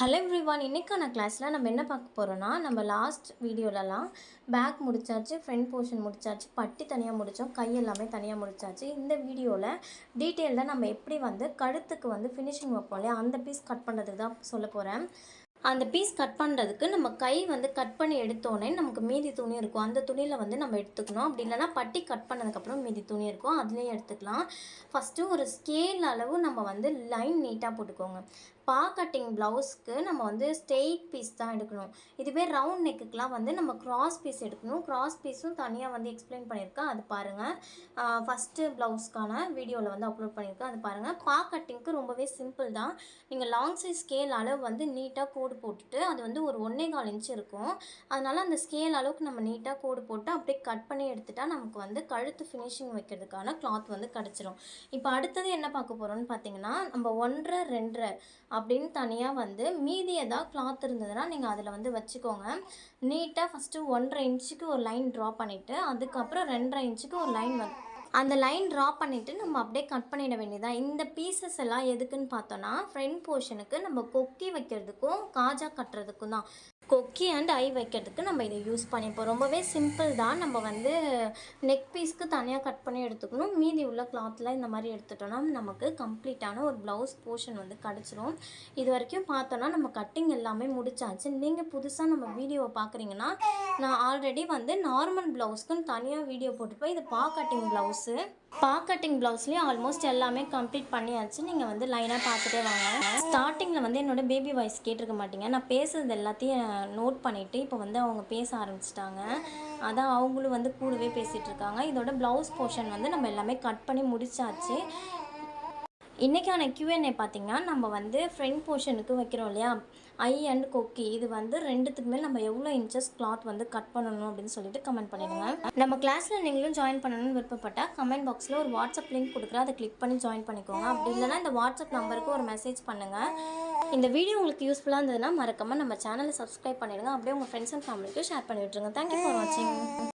Hello everyone இன்றைக்கான கிளாஸில் நம்ம என்ன பார்க்க போகிறோன்னா நம்ம லாஸ்ட் வீடியோலலாம் பேக் முடிச்சாச்சு ஃப்ரண்ட் போர்ஷன் முடிச்சாச்சு பட்டி தனியாக முடித்தோம் கை எல்லாமே தனியாக முடிச்சாச்சு. இந்த வீடியோவில் டீட்டெயில்டாக நம்ம எப்படி வந்து கழுத்துக்கு வந்து ஃபினிஷிங் வைப்போம் இல்லையா அந்த பீஸ் கட் பண்ணுறதுக்கு தான் சொல்ல போகிறேன் அந்த பீஸ் கட் பண்ணுறதுக்கு நம்ம கை வந்து கட் பண்ணி எடுத்தோடனே நமக்கு மீதி துணி இருக்கும். அந்த துணியில் வந்து நம்ம எடுத்துக்கணும். அப்படி இல்லைன்னா பட்டி கட் பண்ணதுக்கப்புறம் மீதி துணி இருக்கும். அதுலேயும் எடுத்துக்கலாம். ஃபஸ்ட்டு ஒரு ஸ்கேல் அளவு நம்ம வந்து லைன் நீட்டாக போட்டுக்கோங்க. பா கட்டிங் ப்ளவுஸ்க்கு நம்ம வந்து ஸ்டெயிட் பீஸ் தான் எடுக்கணும். இதுவே ரவுண்ட் நெக்குக்கெலாம் வந்து நம்ம கிராஸ் பீஸ் எடுக்கணும். கிராஸ் பீஸும் தனியாக வந்து எக்ஸ்பிளைன் பண்ணியிருக்கேன். அது பாருங்கள் ஃபஸ்ட்டு ப்ளவுஸ்க்கான வீடியோவில் வந்து அப்லோட் பண்ணியிருக்கேன். அது பாருங்கள் பா கட்டிங்க்கு ரொம்பவே சிம்பிள் தான். நீங்கள் லாங் சைஸ் ஸ்கேல் அளவு வந்து நீட்டாக கோடு போட்டுட்டு அது வந்து ஒரு ஒன்றே கால் இன்ச் இருக்கும். அதனால் அந்த ஸ்கேல் அளவுக்கு நம்ம நீட்டாக கோடு போட்டு அப்படியே கட் பண்ணி எடுத்துட்டா நமக்கு வந்து கழுத்து ஃபினிஷிங் வைக்கிறதுக்கான கிளாத் வந்து கிடச்சிரும். இப்போ அடுத்தது என்ன பார்க்க போகிறோம்னு பார்த்தீங்கன்னா நம்ம ஒன்றரை ரெண்டரை அப்படின்னு தனியாக வந்து மீதி ஏதாவது கிளாத் இருந்ததுன்னா நீங்கள் அதில் வந்து வச்சுக்கோங்க. நீட்டாக ஃபஸ்ட்டு ஒன்றரை இன்ச்சுக்கு ஒரு லைன் ட்ரா பண்ணிவிட்டு அதுக்கப்புறம் ரெண்டரை இன்ச்சுக்கு ஒரு லைன் வந்து அந்த லைன் ட்ரா பண்ணிவிட்டு நம்ம அப்படியே கட் பண்ணிட வேண்டியதான் இந்த பீசஸ் எல்லாம் எதுக்குன்னு பார்த்தோன்னா ஃப்ரண்ட் போர்ஷனுக்கு நம்ம கொக்கி வைக்கிறதுக்கும் காஜா கட்டுறதுக்கும் தான். கொக்கி அண்ட் ஐ வைக்கிறதுக்கு நம்ம இதை யூஸ் பண்ணிப்போம் ரொம்பவே சிம்பிள் தான். நம்ம வந்து நெக் பீஸ்க்கு தனியாக கட் பண்ணி எடுத்துக்கணும். மீதி உள்ள கிளாத்தில் இந்த மாதிரி எடுத்துட்டோம்னா நமக்கு கம்ப்ளீட்டான ஒரு ப்ளவுஸ் போர்ஷன் வந்து கிடச்சிரும். இது வரைக்கும் பார்த்தோன்னா நம்ம கட்டிங் எல்லாமே முடிச்சாச்சு. நீங்கள் புதுசாக நம்ம வீடியோவை பார்க்குறீங்கன்னா நான் ஆல்ரெடி வந்து நார்மல் ப்ளவுஸ்க்குன்னு தனியாக வீடியோ போட்டுப்பேன் இது பா கட்டிங் ப்ளவுஸு பா கட்டிங் ப்ளவுஸ்லேயும் ஆல்மோஸ்ட் எல்லாமே கம்ப்ளீட் பண்ணியாச்சு. நீங்கள் வந்து லைனாக பார்த்துட்டே வாங்க. ஸ்டார்டிங்கில் வந்து என்னோட பேபி வாய்ஸ் கேட்டிருக்க மாட்டீங்க. நான் பேசுறது எல்லாத்தையும் நோட் பண்ணிவிட்டு இப்போ வந்து அவங்க பேச ஆரம்பிச்சிட்டாங்க. அதான் அவங்களும் வந்து கூடவே பேசிகிட்டு இருக்காங்க. இதோட ப்ளவுஸ் போர்ஷன் வந்து நம்ம எல்லாமே கட் பண்ணி முடிச்சாச்சு. இன்றைக்கான கியூஎன்ஏ பார்த்திங்கன்னா நம்ம வந்து ஃப்ரண்ட் போர்ஷனுக்கு வைக்கிறோம் இல்லையா? ஐ அண்ட் கொக்கி இது வந்து ரெண்டுத்துக்குமே நம்ம எவ்வளோ இன்ச்சஸ் கிளாத் வந்து கட் பண்ணணும் அப்படின்னு சொல்லிட்டு கமெண்ட் பண்ணிடுங்க. நம்ம கிளாஸில் நீங்களும் ஜாயின் பண்ணணும்னு விருப்பப்பட்டால் கமெண்ட் பாக்ஸில் ஒரு வாட்ஸ்அப் லிங்க் கொடுக்குறேன். அதை கிளிக் பண்ணி ஜாயின் பண்ணிக்கோங்க. அப்படி இல்லைனா இந்த வாட்ஸ்அப் நம்பருக்கு ஒரு மெசேஜ் பண்ணுங்கள் இந்த வீடியோ உங்களுக்கு யூஸ்ஃபுல்லாக இருந்ததுன்னா மறக்காமல் நம்ம சேனலை சப்ஸ்கிரைப் பண்ணிடுங்க. அப்படியே உங்கள் ஃப்ரெண்ட்ஸ் அண்ட் ஃபேமிலிக்கு ஷேர் பண்ணி விட்டுருங்க. தேங்க்யூ ஃபார் வாட்சிங்